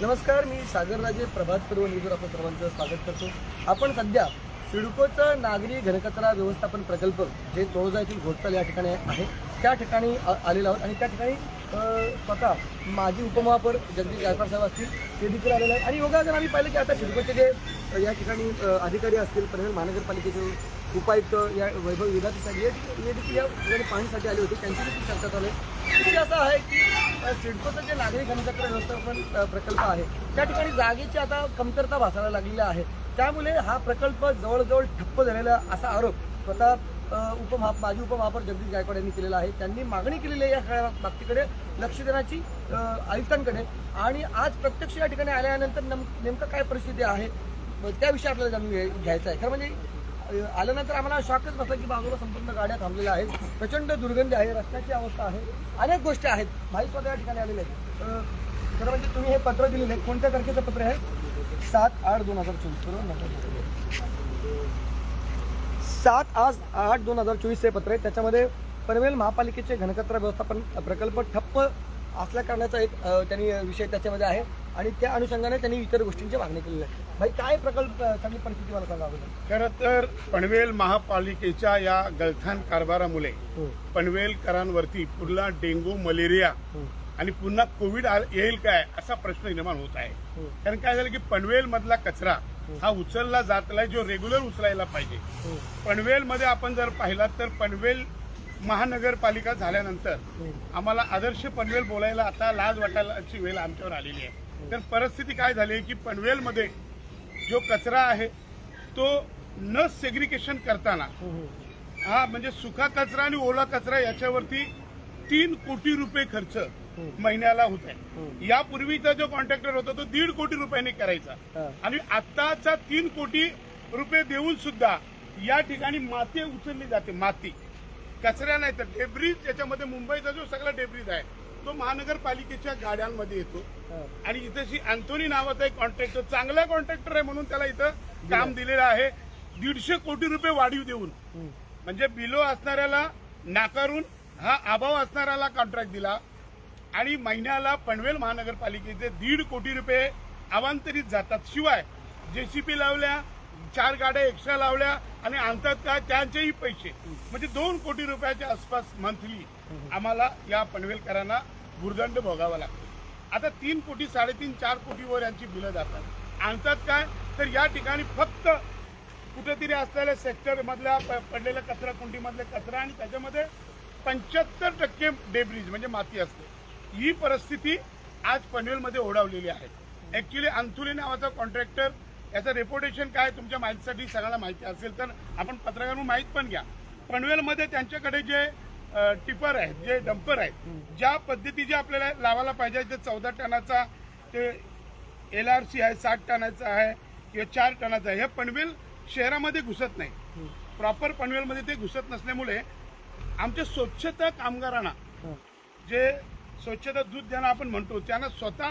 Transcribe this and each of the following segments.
नमस्कार मी सागरराजे प्रभात पर्व न्यूजवर आपण सर्वांचं स्वागत करतो. आपण सध्या सिडकोचा नागरी घनकचरा व्यवस्थापन प्रकल्प जे तोळजा येथील घोटचाल या ठिकाणी आहे त्या ठिकाणी आ- आलेलो आहोत. आणि त्या ठिकाणी स्वतः माजी उपमहापौर जगदीश गायकवाड साहेब असतील ते देखील आलेले आहेत. आणि योगा जर आम्ही पाहिलं की आता सिडकोचे जे या ठिकाणी अधिकारी असतील पनवेल महानगरपालिकेचे उपायुक्त या वैभव विधाती साहेब हे देखील- हे देखील या ठिकाणी पाहणीसाठी आले होते त्यांची देखील चर्चा चालू आहे. विषय असा आहे की सिडकोचं जे नागरी घनकचरा व्यवस्थापन प्रकल्प आहे त्या ठिकाणी जागेची आता कमतरता भासायला लागलेली आहे. त्यामुळे हा प्रकल्प जवळजवळ ठप्प झालेला असा आरोप स्वतः उपमहा माजी उपमहापौर जगदीश गायकवाड यांनी केलेला आहे. त्यांनी मागणी केलेली आहे या सगळ्या बाबतीकडे लक्ष देण्याची आयुक्तांकडे. आणि आज प्रत्यक्ष या ठिकाणी आल्यानंतर नम नेमकं काय परिस्थिती आहे त्याविषयी आपल्याला जाणून घ्यायचं आहे. खरं म्हणजे आल्यानंतर आम्हाला शॉकच बसला की बाजूला संपूर्ण गाड्या थांबलेल्या आहेत. प्रचंड दुर्गंधी आहे रस्त्याची अवस्था आहे. अनेक गोष्टी आहेत. माहीत स्वतः या ठिकाणी आलेले आहेत. तर खरं म्हणजे तुम्ही हे पत्र दिलेलं आहे कोणत्या तारखेचं पत्र आहे? सात आठ दोन हजार चोवीस. बरोबर? सात आज आठ दोन हजार चोवीस हे पत्र आहे. त्याच्यामध्ये पनवेल महापालिकेचे घनकचरा व्यवस्थापन प्रकल्प ठप्प असल्या कारणाचा एक त्यांनी विषय त्याच्यामध्ये आहे. आणि त्या अनुषंगाने त्यांनी इतर गोष्टींची मागणी केलेली आहे. भाई काय प्रकल्प सगळी परिस्थिती मला सांगा खरं तर पनवेल महापालिकेच्या या गलथान कारभारामुळे हो, पनवेलकरांवरती पुन्हा डेंगू मलेरिया हो, आणि पुन्हा कोविड येईल काय असा प्रश्न निर्माण होत आहे. हो, कारण काय झालं की पनवेल मधला कचरा हा. उचलला जातलाय जो रेग्युलर उचलायला पाहिजे. हो, पनवेलमध्ये आपण जर पाहिला तर पनवेल महानगरपालिका झाल्यानंतर आम्हाला आदर्श पनवेल बोलायला आता लाज वाटायलाची वेळ आमच्यावर आलेली आहे. तर परिस्थिती काय झाली की पनवेलमध्ये जो कचरा आहे तो न सेग्रिकेशन करताना हो, म्हणजे सुका कचरा आणि ओला कचरा याच्यावरती तीन कोटी रुपये खर्च महिन्याला होत. आहे यापूर्वीचा जो कॉन्ट्रॅक्टर होता तो दीड कोटी रुपयांनी करायचा. आणि आताचा तीन कोटी रुपये देऊन सुद्धा या ठिकाणी माती उचलली जाते माती कचरा नाही तर डेब्रीज याच्यामध्ये मुंबईचा जो सगळा डेब्रीज आहे तो महानगरपालिकेच्या गाड्यांमध्ये येतो. आणि इथं जी अँथोनी नावाचा एक कॉन्ट्रॅक्टर चांगला कॉन्ट्रॅक्टर आहे म्हणून त्याला इथं काम दिलेलं आहे. दीडशे कोटी रुपये वाढीव देऊन. म्हणजे बिलो असणाऱ्याला नाकारून हा अभाव असणाऱ्याला कॉन्ट्रॅक्ट दिला. आणि महिन्याला पनवेल महानगरपालिकेचे दीड कोटी रुपये अवांतरित जातात. शिवाय जेसीपी लावल्या चार गाड्या एक्स्ट्रा लावल्या आणि आणतात काय त्यांचेही पैसे. म्हणजे दोन कोटी रुपयाच्या आसपास मंथली आम्हाला या पनवेलकरांना भुर्दंड भोगावा लागतो. आता तीन कोटी साडेतीन चार कोटीवर यांची बिलं जातात. आणतात काय? तर या ठिकाणी फक्त कुठेतरी असलेल्या सेक्टरमधल्या प- पडलेल्या कचरा कुंडीमधले कचरा आणि त्याच्यामध्ये पंच्याहत्तर टक्के डेब्रिज म्हणजे माती असते. ही परिस्थिती आज पनवेलमध्ये ओढावलेली आहे. ऍक्च्युली अंथुली नावाचा कॉन्ट्रॅक्टर याचं रेप्युटेशन काय तुमच्या माहितीसाठी सगळ्याला माहिती असेल तर आपण पत्रकार माहीत पण घ्या. पनवेलमध्ये त्यांच्याकडे जे टिपर आहेत जे डंपर आहेत ज्या पद्धतीचे आपल्याला लावायला पाहिजे ते चौदा टनाचा ते एल आर सी आहे साठ टनाचा आहे किंवा चार टनाचा आहे हे पनवेल शहरामध्ये घुसत नाही. प्रॉपर पनवेलमध्ये ते घुसत नसल्यामुळे आमच्या स्वच्छता कामगारांना. जे स्वच्छता दूध ज्यांना आपण म्हणतो त्यांना स्वतः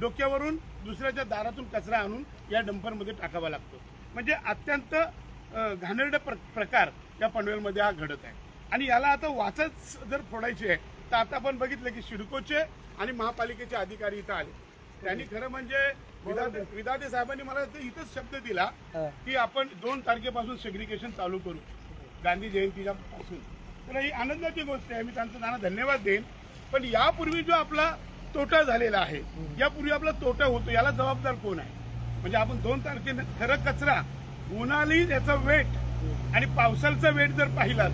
डोक्यावरून दुसऱ्याच्या दारातून कचरा आणून या डंपरमध्ये टाकावा लागतो. म्हणजे अत्यंत घाणेरडे प्र प्रकार या पनवेलमध्ये हा घडत आहे. आणि याला आता वाचच जर फोडायची आहे तर आता आपण बघितलं की सिडकोचे आणि महापालिकेचे अधिकारी इथं आले. त्यांनी खरं म्हणजे विधाते विधाते साहेबांनी मला ते इथंच शब्द दिला. की आपण दोन तारखेपासून सेग्रिगेशन चालू करू. गांधी जयंतीच्या पासून. तर ही आनंदाची गोष्ट आहे. मी त्यांचा त्यांना धन्यवाद देईन. पण यापूर्वी जो आपला तोटा झालेला आहे यापूर्वी आपला तोटा होतो याला जबाबदार कोण आहे? म्हणजे आपण दोन तारखेने खरं कचरा उन्हाळी याचा वेट आणि पावसाळचा वेट जर पाहिला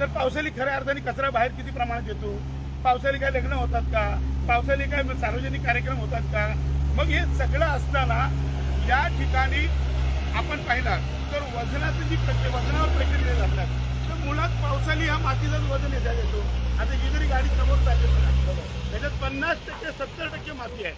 तर पावसाळी खऱ्या अर्थाने कचरा बाहेर किती प्रमाणात येतो? पावसाळी काय लग्न होतात का? पावसाळी काय सार्वजनिक कार्यक्रम होतात का? मग हे सगळं असताना या ठिकाणी आपण पाहिलं तर वजनाचं जी प्रक्रिया वजनावर प्रक्रिया दिले जातात. तर मुळात पावसाळी हा मातीचाच वजन येता येतो. आता ही जरी गाडी समोर चालली त्याच्यात पन्नास टक्के सत्तर टक्के माती आहे.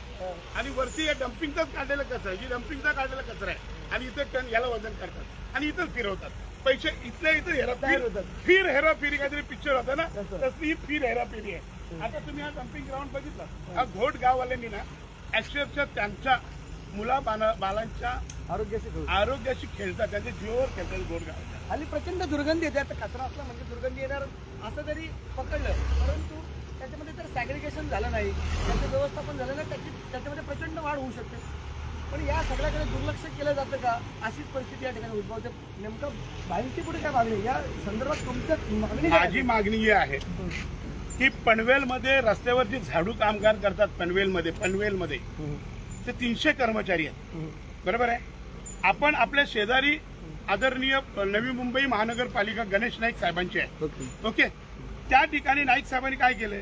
आणि वरती या डम्पिंगचाच काढलेला कचरा ही डम्पिंगचा काढलेला कचरा आहे. आणि इथं टन याला वजन करतात. आणि इथंच फिरवतात. पैसे इथल्या इथं हेराफेरी. फिर हेराफेरी काहीतरी पिक्चर होता ना? तसं. तसली ही फिर हेराफेरी आहे. आता तुम्ही हा डम्पिंग ग्राउंड बघितला. हा घोट गाववाल्यांनी ना अक्षरशः त्यांच्या मुला बाला- बालांच्या आरोग्याशी. आरोग्याशी खेळतात. त्यांच्या जीवावर खेळतात गोड गावाच्या आणि प्रचंड दुर्गंधी येते. आता कचरा असला म्हणजे दुर्गंधी येणार असं जरी पकडलं परंतु त्याच्यामध्ये जर सॅग्रिगेशन झालं नाही. त्याचं व्यवस्थापन झालं नाही. त्याची त्याच्यामध्ये प्रचंड वाढ होऊ शकते. पण या सगळ्याकडे दुर्लक्ष केलं जातं का? अशीच परिस्थिती या ठिकाणी उद्भवते. नेमकं बाईंची कुठे काय मागणी? या संदर्भात तुमच्या मागणी काय माझी मागणी ही आहे की पनवेलमध्ये रस्त्यावर जे झाडू कामगार करतात पनवेलमध्ये पनवेलमध्ये. ते तीनशे कर्मचारी आहेत. बरोबर आहे? आपण आपल्या शेजारी आदरणीय नवी मुंबई महानगरपालिका गणेश नाईक साहेबांची आहे ओके. ओके? त्या ठिकाणी नाईक साहेबांनी काय केलंय?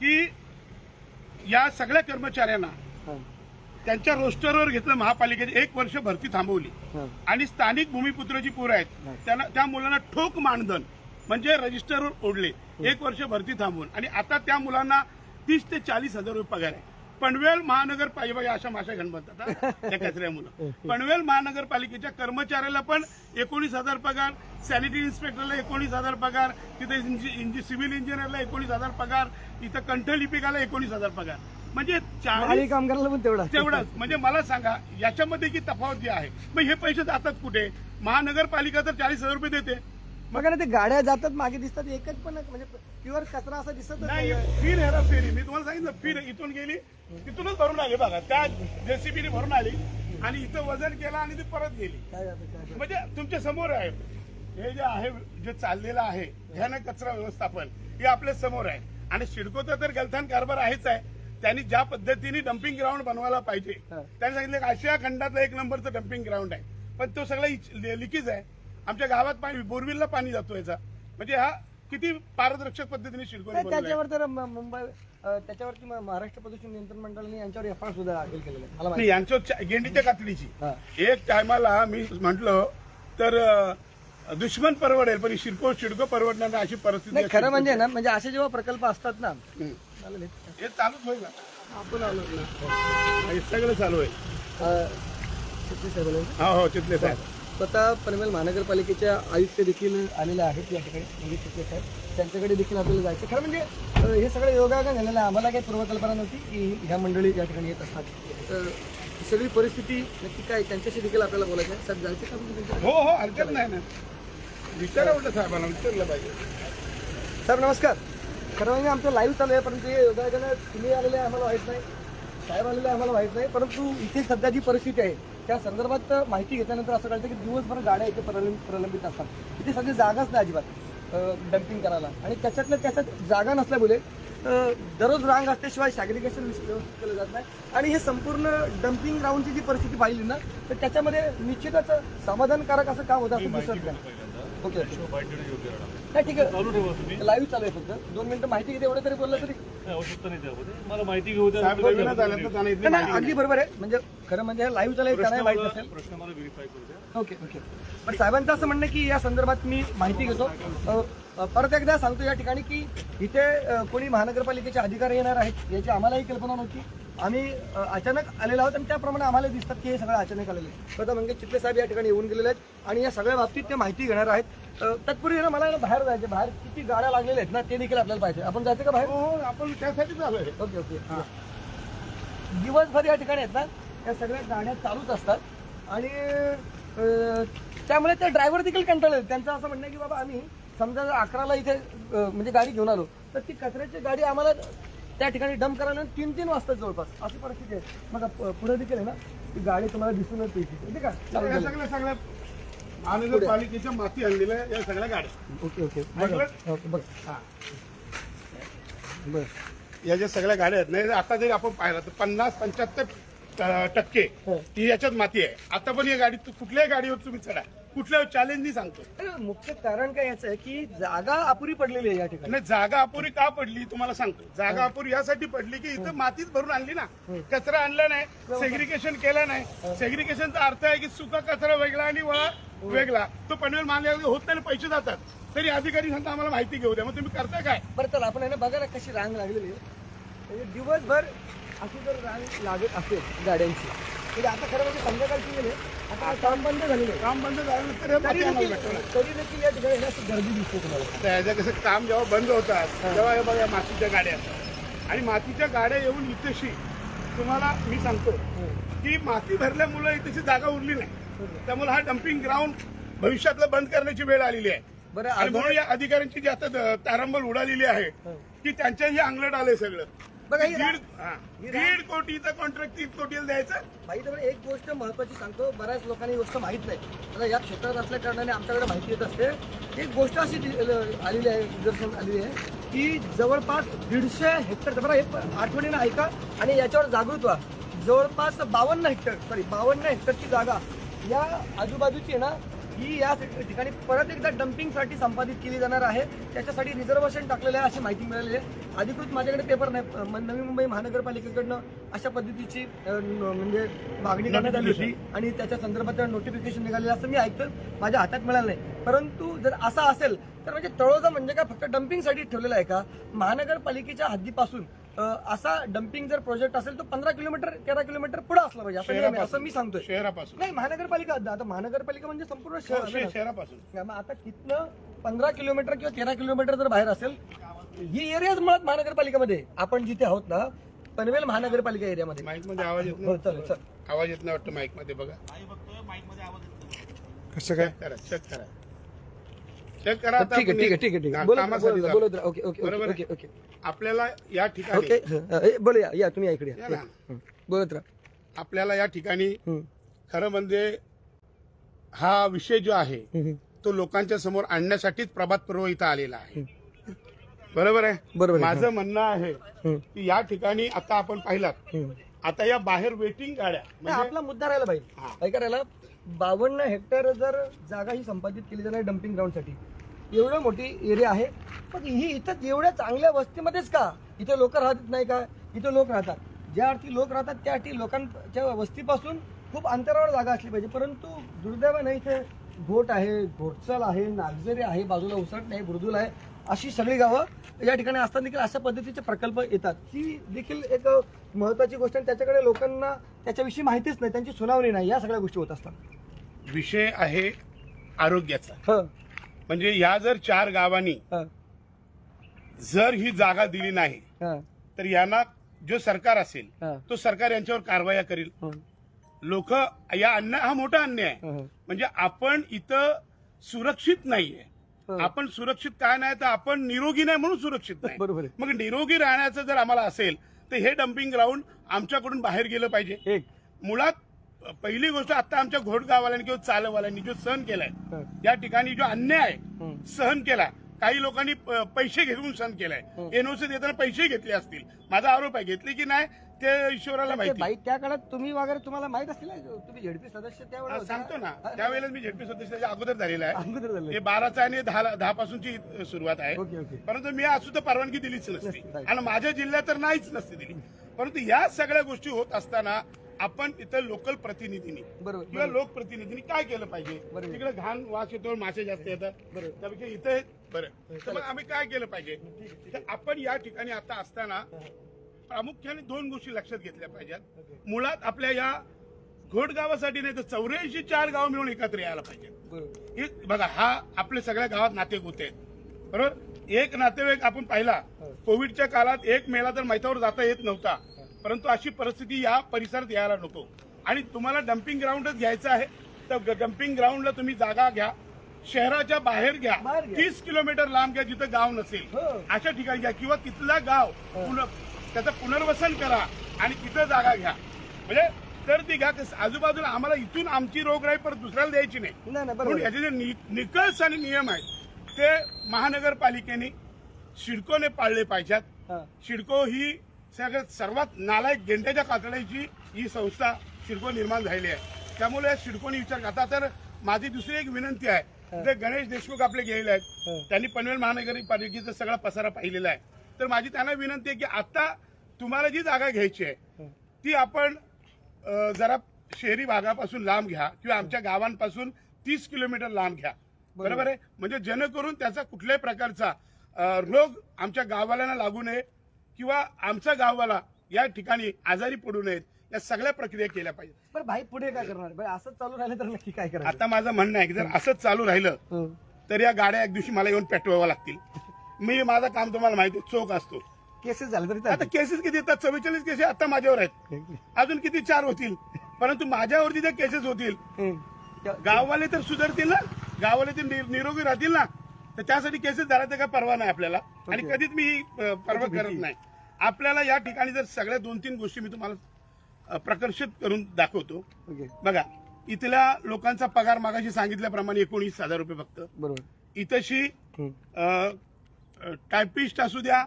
की या सगळ्या कर्मचाऱ्यांना त्यांच्या रोस्टरवर घेतलं महापालिकेने एक वर्ष भरती थांबवली. आणि स्थानिक भूमिपुत्र जी पोरं आहेत त्यांना त्या मुलांना ठोक मानधन म्हणजे रजिस्टरवर ओढले एक वर्ष भरती थांबवून. आणि आता त्या मुलांना तीस ते चाळीस हजार रुपये पगार आहे. पनवेल महानगरपालिका अशा माशा घण हा, त्या कचऱ्यामुळं पनवेल महानगरपालिकेच्या कर्मचाऱ्याला पण एकोणीस हजार पगार सॅनिटरी इन्स्पेक्टरला एकोणीस हजार पगार तिथे सिव्हिल इंजिनियरला एकोणीस हजार पगार इथं कंठलिपिकाला एकोणीस हजार पगार. म्हणजे चाळीस कामगाराला पण तेवढा. तेवढंच. म्हणजे मला सांगा याच्यामध्ये की तफावत जी आहे मग हे पैसे जातात कुठे? महानगरपालिका तर चाळीस हजार रुपये देते. बघा ना ते गाड्या जातात मागे दिसतात एकच पण म्हणजे प्युअर कचरा असा दिसत नाही फिर हेरा फेरी मी तुम्हाला सांगितलं फिर इथून गेली तिथूनच भरून आली बघा. त्या जेसीबीने भरून आली आणि इथं वजन केलं आणि ती परत गेली. म्हणजे तुमच्यासमोर आहे. हे जे आहे जे चाललेलं आहे ह्यानं कचरा व्यवस्थापन हे आपल्यासमोर आहे. आणि सिडकोचा तर गलथान कारभार आहेच आहे. त्यांनी ज्या पद्धतीने डम्पिंग ग्राउंड बनवायला पाहिजे. त्यांनी सांगितलं की आशिया खंडातला एक नंबरचं डम्पिंग ग्राउंड आहे पण तो सगळा लिकीज आहे आमच्या गावात पाणी बोरविलला पाणी जातो याचा म्हणजे हा किती पारदर्शक पद्धतीने बनवलाय. त्याच्यावर तर मुंबई त्याच्यावरती महाराष्ट्र प्रदूषण नियंत्रण मंडळाने यांच्यावर एफ सुद्धा दाखल केलेला आहे मला नाही माहिती यांचं चा- गेंडीच्या कातडीची. एक टायमाला मी म्हंटल तर दुश्मन परवडेल पण शिडको शिडको परवडणार नाही अशी परिस्थिती नाही खरं म्हणजे. ना म्हणजे असे जेव्हा प्रकल्प असतात ना. चालेल हे. हे चालूच होईल ना आपण आलो ना. हे सगळं चालू आहे अं. हो हो तिथले साहेब स्वतः पनवेल महानगरपालिकेच्या आयुक्त देखील आलेले आहेत या ठिकाणी म्हणजे चित्रे साहेब त्यांच्याकडे देखील आपल्याला जायचं खरं म्हणजे अं, हे सगळं योगायोगा झालेलं आहे आम्हाला काही पूर्वकल्पना नव्हती की ह्या मंडळी या ठिकाणी येत असतात तर ही सगळी परिस्थिती नक्की काय त्यांच्याशी देखील आपल्याला बोलायचं आहे साहेब जायचं का आपण त्यांच्याकडे? हो हो हरकत नाही ना विचारा उलट साहेबांना विचारलं पाहिजे. साहेब नमस्कार. खरं म्हणजे आमचं लाईव्ह चालू आहे परंतु हे योगायोगानं तुम्ही आलेले आहे आम्हाला माहीत नाही. साहेब आलेले आहे आम्हाला माहीत नाही. परंतु इथे सध्या जी परिस्थिती आहे त्या संदर्भात माहिती घेतल्यानंतर असं कळतं की दिवसभर गाड्या इथे प्रलंब प्रलंबित असतात. इथे सध्या जागाच नाही अजिबात डम्पिंग करायला. आणि त्याच्यातल्या त्याच्यात जागा नसल्यामुळे दररोज रांग असल्याशिवाय सॅग्रिगेशन व्यवस्थित केलं जात नाही. आणि हे संपूर्ण डम्पिंग ग्राउंडची जी परिस्थिती पाहिली ना तर त्याच्यामध्ये निश्चितच समाधानकारक असं काम होतं असं दिसत नाही. ओके. नाही ठीक आहे. चालू ठेवा तुम्ही. लाईव्ह चालू आहे फक्त. दोन मिनिटं माहिती घेते एवढं तरी बोललं तरी. काही आवश्यकता नाही त्यामध्ये. मला माहिती घेऊ द्या साहेब तुम्ही लग्न झालं तर त्यांना इथली नाही, नाही, माहिती अगदी बरोबर आहे. म्हणजे खरं म्हणजे लाईव्ह चालू आहे नाही माहीत प्रश्न नसेल मला- प्रश्न मला व्हेरीफाय करू द्या. Okay okay. पण साहेबांचं असं म्हणणं आहे की या संदर्भात मी माहिती घेतो. अ, अ, परत एकदा सांगतो या ठिकाणी की इथे अ, कोणी महानगरपालिकेचे अधिकारी येणार आहेत याची आम्हालाही कल्पना नव्हती. आम्ही अचानक आलेलो आहोत आणि त्याप्रमाणे आम्हाला दिसतात की हे सगळं अचानक आलेलं आहे. स्वतः म्हणजे चित्रे साहेब या ठिकाणी येऊन गेलेले आहेत आणि या सगळ्या बाबतीत ते माहिती घेणार आहेत. तत्पूर्वी ना मला बाहेर जायचे बाहेर किती गाड्या लागलेल्या आहेत ना ते देखील आपल्याला पाहिजे आपण जायचं का बाहेर? हो हो आपण त्यासाठीच आलोय. Okay okay. दिवसभर या ठिकाणी आहेत ना या सगळ्या गाड्या चालूच असतात. आणि त्यामुळे ते ड्रायव्हर देखील कंटाळले त्यांचं असं म्हणणं आहे की बाबा आम्ही समजा अकराला इथे म्हणजे गाडी घेऊन आलो तर ती कचऱ्याची गाडी आम्हाला त्या ठिकाणी डंप करायला तीन तीन वाजता जवळपास. अशी परिस्थिती आहे. मग पुढे देखील आहे ना ती गाडी तुम्हाला दिसूनच येते ठीक आहे. सगळ्या सगळ्या. महानगरपालिकेच्या माती आणलेल्या या सगळ्या गाड्या. Okay okay. ओके बघ हा. बरं. या ज्या सगळ्या गाड्या आहेत नाही आता जरी आपण पाहिलं तर पन्नास पंच्याहत्तर टक्के. हो. ही याच्यात माती आहे. आता पण या गाडीत तू कुठल्याही गाडीवर तुम्ही चढा. कुठल्या चॅलेंजनी सांगतो अरे, मुख्य कारण काय याचं आहे की जागा अपुरी पडलेली आहे या ठिकाणी. आणि जागा अपुरी का पडली तुम्हाला सांगतो. जागा अपुरी यासाठी पडली की इथं मातीच भरून आणली ना. कचरा आणला नाही. सेग्रिगेशन केलं नाही. सेग्रिगेशनचा अर्थ आहे की सुका कचरा वेगळा आणि वळा वेगळा. तो पनवेल महानगर होत नाही पैसे जातात. तरी अधिकारी सांगता आम्हाला माहिती घेऊ द्या. मग तुम्ही करताय काय? बरं चला आपण बघा ना कशी रांग लागलेली म्हणजे दिवसभर अशी जर रांग लागत असेल गाड्यांची म्हणजे आता खरं म्हणजे संध्याकाळची गेले आता काम बंद झालेलं आहे. काम बंद झाल्यानंतर हे तरी देखील देखील या ठिकाणी गर्दी दिसते तुम्हाला. आता कसं काम जेव्हा बंद होतात तेव्हा हे बघा मातीच्या गाड्या आणि मातीच्या गाड्या येऊन इथेशी तुम्हाला मी सांगतो की माती भरल्यामुळे इथेशी जागा उरली नाही. त्यामुळे हा डम्पिंग ग्राउंड भविष्यातलं बंद करण्याची वेळ आलेली आहे. बरं आणि अजून म्हणून या अधिकाऱ्यांची जी आता द- तारंबळ उडालेली आहे की त्यांच्याही अंगलट आलंय सगळं. बघा, ही दीड हा. दीड कोटीचं कॉन्ट्रॅक्ट तीन कोटीला द्यायचं? भाई तर एक गोष्ट महत्वाची सांगतो बऱ्याच लोकांना ही गोष्ट माहीत नाही. आता या क्षेत्रात असल्या कारणाने आमच्याकडे माहिती येत असते. एक गोष्ट अशी दि- आलेली आहे निदर्शन आलेली आहे की जवळपास दीडशे हेक्टर बरं हे आठवणीनं ऐका आणि याच्यावर जागृत व्हा. जवळपास बावन्न हेक्टर सॉरी बावन्न हेक्टरची जागा या आजूबाजूची आहे ना ही या ठिकाणी परत एकदा डम्पिंगसाठी संपादित केली जाणार आहे. त्याच्यासाठी रिझर्वेशन टाकलेलं आहे अशी माहिती मिळालेली आहे. अधिकृत माझ्याकडे पेपर नाही नवी मुंबई महानगरपालिकेकडनं अशा पद्धतीची म्हणजे मागणी करण्यात आली होती आणि त्याच्या संदर्भात नोटिफिकेशन निघालेलं असं मी ऐकतं माझ्या हातात मिळालं नाही. परंतु जर असं असेल तर म्हणजे तळोजा म्हणजे काय फक्त डम्पिंगसाठी ठेवलेलं आहे का? महानगरपालिकेच्या हद्दीपासून असा डम्पिंग जर प्रोजेक्ट असेल तर पंधरा किलोमीटर तेरा किलोमीटर पुढे असला पाहिजे. असं नियम आहे, असं मी सांगतोय. शहरापासून. नाही महानगरपालिका आता महानगरपालिका म्हणजे संपूर्ण हो, शहर. शे- आहे ना. शहरापासून मग आता तिथनं पंधरा किलोमीटर किंवा तेरा किलोमीटर जर बाहेर असेल ही एरियाच मुळात महानगरपालिकेमध्ये. आहे. आपण जिथे आहोत ना पनवेल महानगरपालिका एरियामध्ये माईकमध्ये आवाज येत हो चालेल नाही चल आवाज येत नाही वाटतं माईकमध्ये बघा. कसं काय? करा चेक करा. करा आता ठीक आहे ठीक आहे ठीक आहे ठीक कामासाठी. ओके ओके बरोबर ओके आहे? ओके आपल्याला या ठिकाणी ओके हं, हं, बोलूया या तुम्ही ऐकडे या. ना. बोलत राहा. आपल्याला या ठिकाणी हं, खरं म्हणजे हा विषय जो आहे हं, हं. तो लोकांच्या समोर आणण्यासाठीच प्रभात पर्व इथं आलेला आहे. बरोबर आहे? बरोबर आहे, माझं म्हणणं आहे हं, की या ठिकाणी आता आपण पाहिलात हं. आता या बाहेर वेटिंग गाड्या नाही, म्हणजे आपला मुद्दा राहिला भाई हा. काय करायला बावन्न हेक्टर जर जागा ही संपादित केली जाणार डम्पिंग ग्राउंडसाठी एवढं मोठी एरिया आहे. पण ही इथं एवढ्या चांगल्या वस्तीमध्येच का? इथे लोक राहत नाही का? इथे लोक राहतात. ज्या अर्थी लोक राहतात त्या अर्थी लोकांच्या वस्तीपासून खूप अंतरावर जागा असली पाहिजे. परंतु दुर्दैवाने इथे घोट आहे घोटचल आहे नागझरी आहे बाजूला उसट नाही बुर्दुल आहे अशी सगळी गावं या ठिकाणी असताना देखील अशा पद्धतीचे प्रकल्प येतात. ही देखील एक महत्वाची गोष्ट आहे त्याच्याकडे लोकांना त्याच्याविषयी माहितीच नाही त्यांची सुनावणी नाही. या सगळ्या गोष्टी होत असतात. विषय आहे आरोग्याचा. हं, म्हणजे या जर चार गावांनी हं, जर ही जागा दिली नाही हं, तर यांना जो सरकार असेल हं, तो सरकार यांच्यावर कारवाया करेल. हं, लोक या अन्याय हा मोठा अन्याय. आहे हं, म्हणजे आपण इथं सुरक्षित नाहीये. हं. आपण सुरक्षित काय नाही तर आपण निरोगी नाही म्हणून सुरक्षित नाही. बरोबर मग निरोगी राहण्याचं जर आम्हाला असेल तर हे डम्पिंग ग्राउंड आमच्याकडून बाहेर गेलं पाहिजे. मुळात पहिली गोष्ट आता आमच्या घोटगावाल्यांनी किंवा चालवाल्यांनी जो सहन केलाय या ठिकाणी जो अन्याय सहन केला काही लोकांनी पैसे घेऊन सहन केलाय. एनओसी देताना पैसे घेतले असतील. माझा आरोप आहे घेतले की नाही ते ईश्वराला माहिती. त्या काळात तुम्ही वगैरे तुम्हाला माहीत असतील ना, तुम्ही झेडपी सदस्य त्यावेळेला सांगतो ना. त्यावेळेला मी झेडपी सदस्याच्या अगोदर झालेला आहे. हे बाराचा आणि दहा दहा पासूनची सुरुवात आहे. परंतु मी आज सुद्धा परवानगी दिलीच नसती. आणि माझ्या जिल्ह्यात तर नाहीच नसती दिली. परंतु या सगळ्या गोष्टी होत असताना आपण इथं लोकल प्रतिनिधींनी किंवा. लोकप्रतिनिधींनी काय केलं पाहिजे. तिकडे घाण वास येतो मासे जास्त येतात. त्यापेक्षा इथे बरं. तर मग आम्ही काय केलं पाहिजे? तर आपण या ठिकाणी आता असताना प्रामुख्याने दोन गोष्टी लक्षात घेतल्या पाहिजेत. मुळात आपल्या या घोट गावासाठी नाही तर चौऱ्याऐंशी चार गाव मिळून एकत्र यायला पाहिजे हे बघा हा आपल्या सगळ्या गावात नातेगोते आहेत. बरोबर? एक नातेवाईक आपण पाहिला कोविडच्या काळात एक मेला तर मैतावर जाता येत नव्हता. परंतु अशी परिस्थिती या परिसरात यायला नको. आणि तुम्हाला डम्पिंग ग्राउंडच घ्यायचं आहे तर डम्पिंग ग्राउंडला तुम्ही जागा घ्या शहराच्या बाहेर घ्या. तीस किलोमीटर लांब घ्या जिथं गाव नसेल. हो. अशा ठिकाणी घ्या किंवा तिथलं गाव पुन- त्याचं पुनर्वसन करा आणि तिथं जागा घ्या. म्हणजे तर ती घ्या आजूबाजूला आम्हाला इथून आमची रोगराई परत दुसऱ्याला द्यायची नाही. म्हणून याचे जे निकष आणि नियम आहेत ते महानगरपालिकेने सिडकोने पाळले पाहिजेत. हा. सिडको ही सगळ्यात सर्वात नालायक गेंड्याच्या कातड्याची ही संस्था सिडको निर्माण झालेली आहे. त्यामुळे सिडकोने विचार आता तर माझी दुसरी एक विनंती आहे. जे गणेश देशमुख आपले गेलेले आहेत. त्यांनी पनवेल महानगरपालिकेचा सगळा पसारा पाहिलेला आहे. तर माझी त्यांना विनंती आहे की आता तुम्हाला जी जागा घ्यायची आहे. ती आपण जरा शहरी भागापासून लांब घ्या किंवा आमच्या गावांपासून तीस किलोमीटर लांब घ्या. बरोबर. आहे? म्हणजे जेणेकरून त्याचा कुठल्याही प्रकारचा रोग आमच्या गावाला लागू नये. किंवा आमचा गाववाला या ठिकाणी आजारी पडू नयेत या सगळ्या प्रक्रिया केल्या पाहिजेत. बरं भाई पुढे काय करणार? भाई असंच चालू राहिलं तर नक्की काय करायचं? आता माझं म्हणणं आहे की जर असंच चालू राहिलं हं. तर या गाड्या एक दिवशी मला येऊन पेटवाव्या लागतील. मी माझं काम तुम्हाला माहिती आहे, चोख असतो. केसेस झाले तरी आता चालतील. केसेस किती येतात चव्वेचाळीस केसेस आता माझ्यावर आहेत. अजून किती? चार होतील. परंतु माझ्यावरती ज्या केसेस होतील हं. गाववाले तर सुधारतील ना? गाववाले ते नि- निरोगी राहतील ना? तर त्यासाठी केसेस धरायचा काय परवा नाही आपल्याला. आणि. कधीच मी अ, परवा करत. नाही. आपल्याला या ठिकाणी जर सगळ्या दोन तीन गोष्टी मी तुम्हाला प्रकर्षित करून दाखवतो. बघा इथल्या लोकांचा पगार मागाशी सांगितल्याप्रमाणे एकोणीस हजार रुपये फक्त. बरोबर. इथंशी. टायपिस्ट असू द्या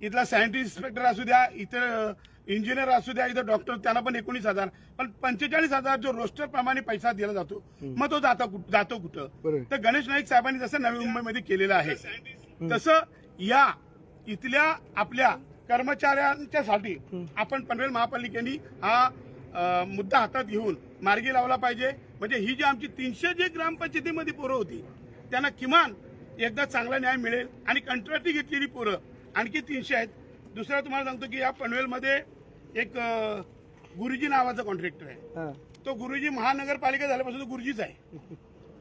इथला सायंटिस्ट इन्स्पेक्टर असू द्या इतर इंजिनियर असू द्या इथं डॉक्टर त्यांना पण एकोणीस हजार. पण पंचेचाळीस हजार जो रोस्टर प्रमाणे पैसा दिला जातो मग तो जातो कुठ- जातो कुठं. तर गणेश नाईक साहेबांनी जसं नवी मुंबईमध्ये केलेलं आहे तसं या इथल्या आपल्या कर्मचाऱ्यांच्यासाठी आपण पनवेल महापालिकेने हा मुद्दा हातात घेऊन मार्गी लावला पाहिजे. म्हणजे ही जी आमची तीनशे जे ग्रामपंचायतीमध्ये पोरं होती त्यांना किमान एकदा चांगला न्याय मिळेल आणि कंत्राटी घेतलेली पोरं आणखी तीनशे आहेत. दुसरं तुम्हाला सांगतो की या पनवेलमध्ये एक गुरुजी नावाचा कॉन्ट्रॅक्टर आहे. तो गुरुजी महानगरपालिका झाल्यापासून तो गुरुजीच आहे.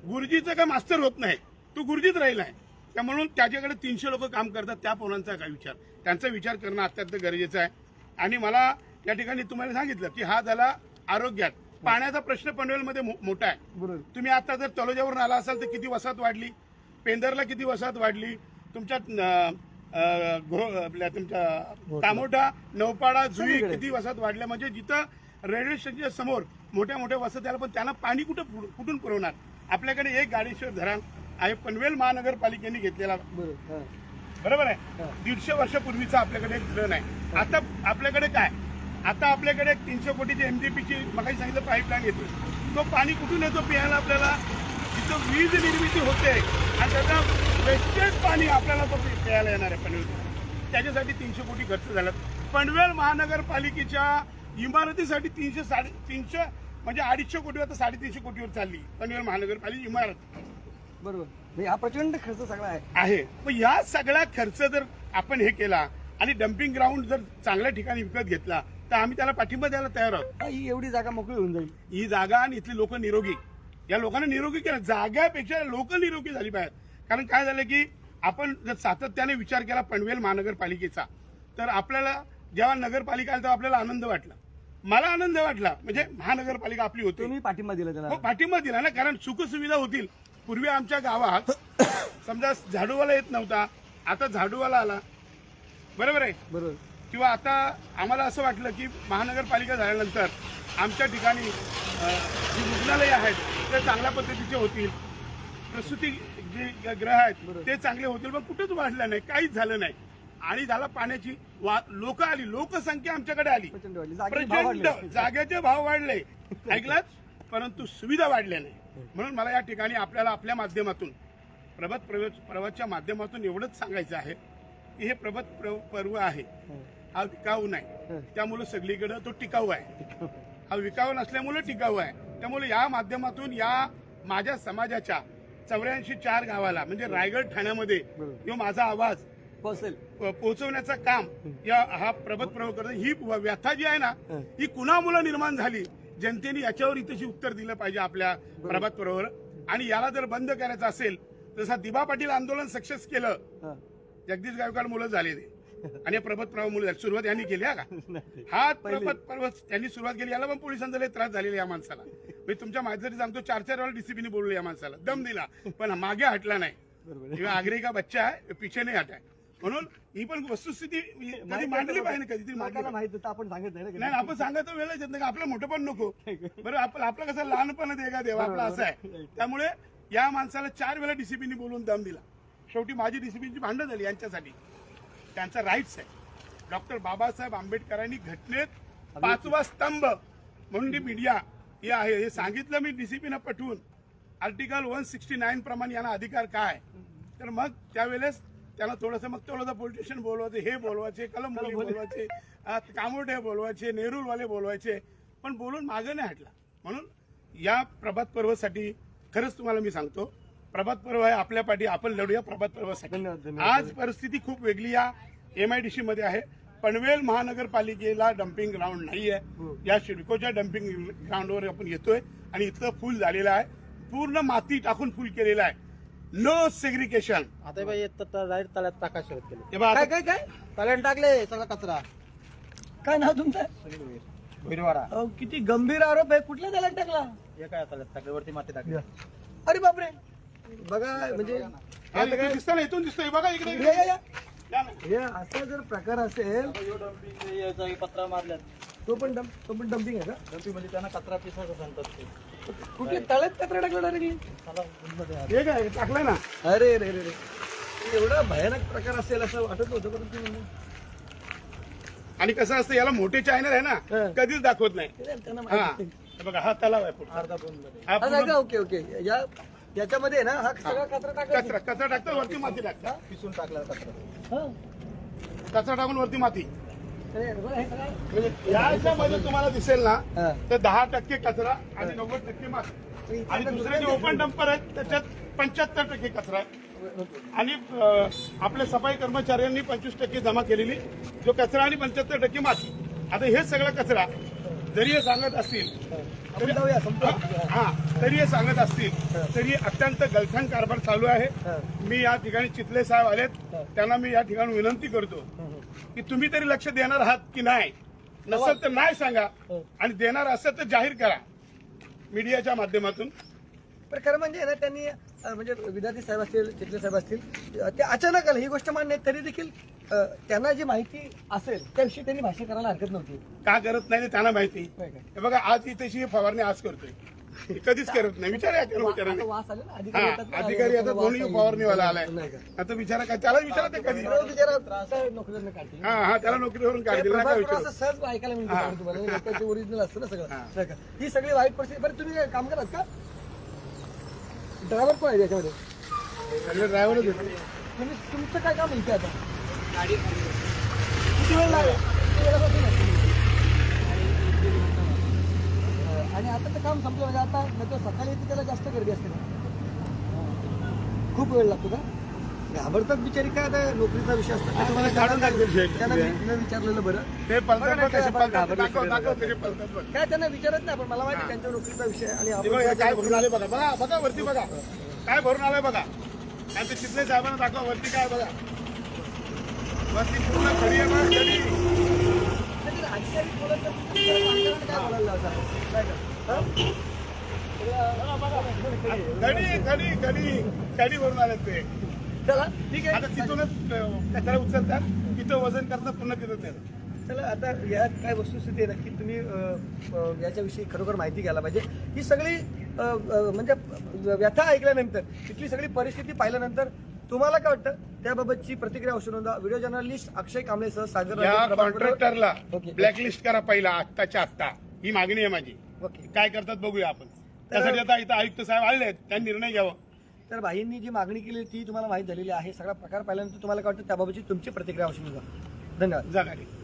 गुरुजीचं काय मास्तर होत नाही. तो गुरुजीच राहिला आहे. त्या म्हणून त्याच्याकडे तीनशे लोक काम करतात त्या पोरांचा काय विचार? त्यांचा विचार करणं अत्यंत गरजेचं आहे. आणि मला या ठिकाणी तुम्हाला सांगितलं की हा झाला आरोग्यात. पाण्याचा प्रश्न पनवेलमध्ये मोठा आहे. तुम्ही आता जर तलोजावरून आला असाल तर किती वसाहत वाढली? पेंदरला किती वसाहत वाढली? तुमच्या आपल्या तुमच्या कामोठा नौपाडा जुई सगळीकडे. किती वसाहत वाढल्या? म्हणजे जिथं रेल्वे स्टेशनच्या समोर मोठ्या मोठ्या वसाहत आल्या पण त्यांना पाणी कुठं कुठून पुरवणार? आपल्याकडे एक गाडेश्वर धरण आहे पनवेल महानगरपालिकेने घेतलेला. बरोबर आहे? दीडशे वर्षापूर्वीचा आपल्याकडे एक धरण आहे. आता आपल्याकडे काय? आता आपल्याकडे तीनशे कोटीची एमडीपीची मगाशी सांगितलं पाईपलाईन येते तो पाणी कुठून येतो पियाला आपल्याला? जिथं वीज निर्मिती होते. आणि त्याचा वेस्टेज पाणी आपल्याला तो प्यायला येणार आहे पनवेल त्याच्यासाठी तीनशे कोटी खर्च झाला. पनवेल महानगरपालिकेच्या इमारतीसाठी तीनशे साडे तीनशे म्हणजे अडीचशे कोटीवर आता साडेतीनशे कोटीवर चालली. पनवेल महानगरपालिका इमारत. बरोबर. म्हणजे हा प्रचंड खर्च सगळा आहे. आहे. पण या सगळा खर्च जर आपण हे केला आणि डम्पिंग ग्राउंड जर चांगल्या ठिकाणी विकत घेतला तर आम्ही त्याला पाठिंबा द्यायला तयार आहोत. हा, ही एवढी जागा मोकळी होऊन जाईल. ही जागा आणि इथली लोक निरोगी. या लोकांना निरोगी केलं जाग्यापेक्षा लोक निरोगी झाली पाहिजेत. कारण काय झालं की आपण जर सातत्याने विचार केला पनवेल महानगरपालिकेचा तर आपल्याला जेव्हा नगरपालिका आली तेव्हा आपल्याला आनंद वाटला. मला आनंद वाटला. म्हणजे महानगरपालिका आपली होती. तुम्ही पाठिंबा दिला त्याला. हो पाठिंबा दिला ना कारण सुखसुविधा होतील. पूर्वी आमच्या गावात समजा झाडूवाला येत नव्हता आता झाडूवाला आला. बरोबर आहे? बरोबर. किंवा आता आम्हाला असं वाटलं की महानगरपालिका झाल्यानंतर आमच्या ठिकाणी जी रुग्णालयं आहेत ते चांगल्या पद्धतीचे होतील. प्रसूती जे ग्रह आहेत ते चांगले होतील पण कुठेच वाढलं नाही काहीच झालं नाही. आणि झाला पाण्याची लोक आली लोकसंख्या आमच्याकडे आली. प्रचंड जागेचे भाव वाढले. ऐकलात? परंतु सुविधा वाढल्या नाही. म्हणून मला या ठिकाणी आपल्याला आपल्या माध्यमातून प्रभात प्रव- पर्वाच्या माध्यमातून एवढंच सांगायचं आहे की हे प्रभात प्र- पर्व आहे. हा. विकाऊ नाही. त्यामुळे सगळीकडे तो टिकाऊ आहे. हा विकाऊ नसल्यामुळे टिकाऊ आहे. त्यामुळे या माध्यमातून या माझ्या समाजाच्या चौऱ्याऐंशी चार गावाला म्हणजे रायगड ठाण्यामध्ये. जो माझा आवाज पोहोचेल. पोहोचवण्याचं काम या हा प्रबत प्रयोग करतो. ही व्यथा जी आहे ना हं. ही कुणामुळे निर्माण झाली? जनतेने याच्यावर इथेशी उत्तर दिलं पाहिजे आपल्या प्रभात प्रभावर आणि याला जर बंद करायचं असेल तसा दिबा पाटील आंदोलन सक्सेस केलं. जगदीश गायकवाड मुलं झाले ते. आणि प्रभात प्रभाव मुलं. सुरुवात यांनी केली हा का. हा. प्रभात पर्व त्यांनी सुरुवात केली. याला पण पोलिसांचा लय त्रास झालेला या माणसाला. मी तुमच्या माझ्यासाठी सांगतो चार चार वेळा डीसीपीने बोललो या माणसाला. दम दिला. पण मागे हटला नाही. बरोबर. किंवा आग्रे का बच्चा आहे पिछे नाही हटाय. म्हणून ही पण वस्तुस्थिती कधी मांडली पाहिजे कधीतरी मांडली. माहीत होतं आपण सांगत नाही आपण सांगायचं वेळच येत नाही आपलं मोठं पण नको. बरं आपलं आपलं कसं लहानपण का देवा? आपला असं आहे. त्यामुळे या माणसाला चार वेळा डीसीपीनी बोलून दम दिला. शेवटी माझी डीसीपीची भांडण झाली यांच्यासाठी. त्यांचा राईट्स आहे. डॉक्टर बाबासाहेब आंबेडकरांनी घटनेत पाचवा स्तंभ म्हणून मीडिया हे आहे. हे सांगितलं मी डीसीपीनं पटवून. आर्टिकल वन सिक्स्टी नाईन प्रमाणे यांना अधिकार काय? तर मग त्यावेळेस त्यांना थोडंसं मग थोडंसं पोलिटिशियन बोलवायचे हे बोलवायचे कलम बोलवायचे अ, कामोठे बोलवायचे नेहरूलवाले बोलवायचे. पण बोलून मागे नाही हटला. म्हणून या प्रभात पर्वासाठी खरंच तुम्हाला मी सांगतो प्रभात पर्व आहे आपल्या पाठी आपण लढूया प्रभात पर्वासाठी. आज परिस्थिती खूप वेगळी या एमआयडीसी मध्ये आहे. पनवेल महानगरपालिकेला डम्पिंग ग्राउंड नाही. आहे या शिडकोच्या डम्पिंग ग्राउंडवर आपण येतोय आणि इथलं फुल झालेलं आहे. पूर्ण माती टाकून फुल केलेलं आहे. नो सेग्रिकेशन आता बाई डायरेक्ट तळ्यात टाका शरद केले. हे बघा काय काय काय? तळ्यात टाकले सगळा कचरा. काय नाव तुमचं? भैरवाडा अहो, किती गंभीर आरोप आहे. कुठल्या त्याला टाकला? हे काय तळ्यात टाकले? वरती माती टाकली. अरे बापरे. बघा म्हणजे इथून दिसतं ना इथून दिसतं हे बघा इकडे या, या, या. हे असा जर प्रकार असेल पत्रा मारल्यात. तो पण डम तो पण डम्पिंग आहे का? डम्पिंग म्हणजे त्यांना कचरा पिसाचं सांगतात ते. कुठे? तळ्यात कचरा टाकला डायरेक्टली? चला मध्ये आहे. हे काय टाकलंय ना? अरे रे रे रे एवढा भयानक प्रकार असेल असं वाटत नव्हतं परंतु म्हणलं, आणि कसं असतं याला मोठे चॅनल आहे ना. कधीच दाखवत नाही. ते त्यांना हा. माहिती हे बघा हा तलाव आहे पुढचा. अर्धा दोन मध्ये. हा पूर्ण जागा ओके ओके. या याच्यामध्ये ना हा सगळा कचरा टाकायचा कचरा कचरा टाकतो वरती माती टाकता. पिसून टाकला कचरा. हा. कचरा टाकून वरती माती. याच्यामध्ये तुम्हाला दिसेल ना. तर दहा टक्के कचरा आणि नव्वद टक्के माती आणि दुसरे जे ओपन डंपर आहेत त्याच्यात पंच्याहत्तर टक्के कचरा आहे. आणि आपल्या सफाई कर्मचाऱ्यांनी पंचवीस टक्के जमा केलेली जो कचरा आणि पंच्याहत्तर टक्के माती आता हे सगळं कचरा जरी हे सांगत असतील संपलं हा तरी हे सांगत असतील तरी अत्यंत गलथान कारभार चालू आहे. मी या ठिकाणी चितले साहेब आलेत. त्यांना मी या ठिकाणी विनंती करतो. की तुम्ही तरी लक्ष देणार आहात की नाही? नसेल तर नाही सांगा. आणि देणार असेल तर जाहीर करा. मीडियाच्या माध्यमातून. पण खरं म्हणजे ना त्यांनी म्हणजे विद्यार्थी साहेब असतील चिखले साहेब असतील ते अचानक आलं. ही गोष्ट मान्य तरी देखील त्यांना जी माहिती असेल त्याविषयी त्यांनी भाष्य करायला हरकत नव्हती. का करत नाही त्यांना माहिती? हे बघा आज ही तशी फवारणी आज करतोय. हे कधीच करत नाही. विचारा वास आले ना. अधिकारी हा आता दोन्ही आले. फवारणीवाला आलाय. नाही का? आता विचारा काय त्याला विचारा ते कधी काढतील. हा हा त्याला नोकरीवरून काढतील नका प्रभात विचारू. असं सहज ऐकायला मिळतं हा. कारण तुम्हाला. लोकांचे ओरिजिनल असतं ना सगळं. हा. नाही का? ही सगळी वाईट परिस्थिती. बरं तुम्ही काय काम करत का? ड्रायव्हर कोण आहे याच्यामध्ये सगळे ड्रायव्हरच होते तुम्ही तुमचं काय काम इथे आता? किती वेळ लागेल? किती वेळापासून आहे? अं, आणि आता तर काम संपलं म्हणजे आता नाही तर सकाळी येते त्याला जास्त गर्दी असते ना. खूप वेळ लागतो का? घाबरतात बिचारी काय आता नोकरीचा विषय असतो. मला काढून. त्यांना मी विचारलेलं बरं. ते काय त्यांना विचारत नाही पण मला माहिती त्यांच्या नोकरीचा विषय आणि आपण काय भरून आले बघा बघा बघा वरती बघा. काय भरून आलंय बघा. आणि ते साहेबांना दाखवा वरती काय बघा. वरती पूर्ण खडी आहे हं? भरून आले ते. चला ठीक आता आहे तिथूनच अं, कचरा उचलतात. तिथं वजन करतात पुन्हा तिथं नेतात. चला आता यात काय वस्तुस्थिती आहे नक्की तुम्ही याच्याविषयी खरोखर माहिती घ्यायला पाहिजे. ही सगळी म्हणजे व्यथा ऐकल्यानंतर इथली सगळी परिस्थिती पाहिल्यानंतर तुम्हाला काय वाटतं? त्याबाबतची प्रतिक्रिया औषध नोंदा व्हिडिओ जर्नलिस्ट अक्षय कांबळेसह सागर या राजे, प्रभाकर- कॉन्ट्रॅक्टरला ओके. ब्लॅकलिस्ट करा पहिला आत्ताच्या आत्ता. ही मागणी आहे माझी. ओके. काय करतात बघूया आपण. त्यासाठी आता इथं आयुक्त साहेब आले आहेत. त्यांनी निर्णय घ्यावा. तर भाईंनी जी मागणी केली ती तुम्हाला माहीत झालेली आहे. सगळा प्रकार पाहिल्यानंतर तुम्हाला काय वाटतं? त्याबाबतची तुमची प्रतिक्रिया औषध नोंदा धन्यवाद. जगाने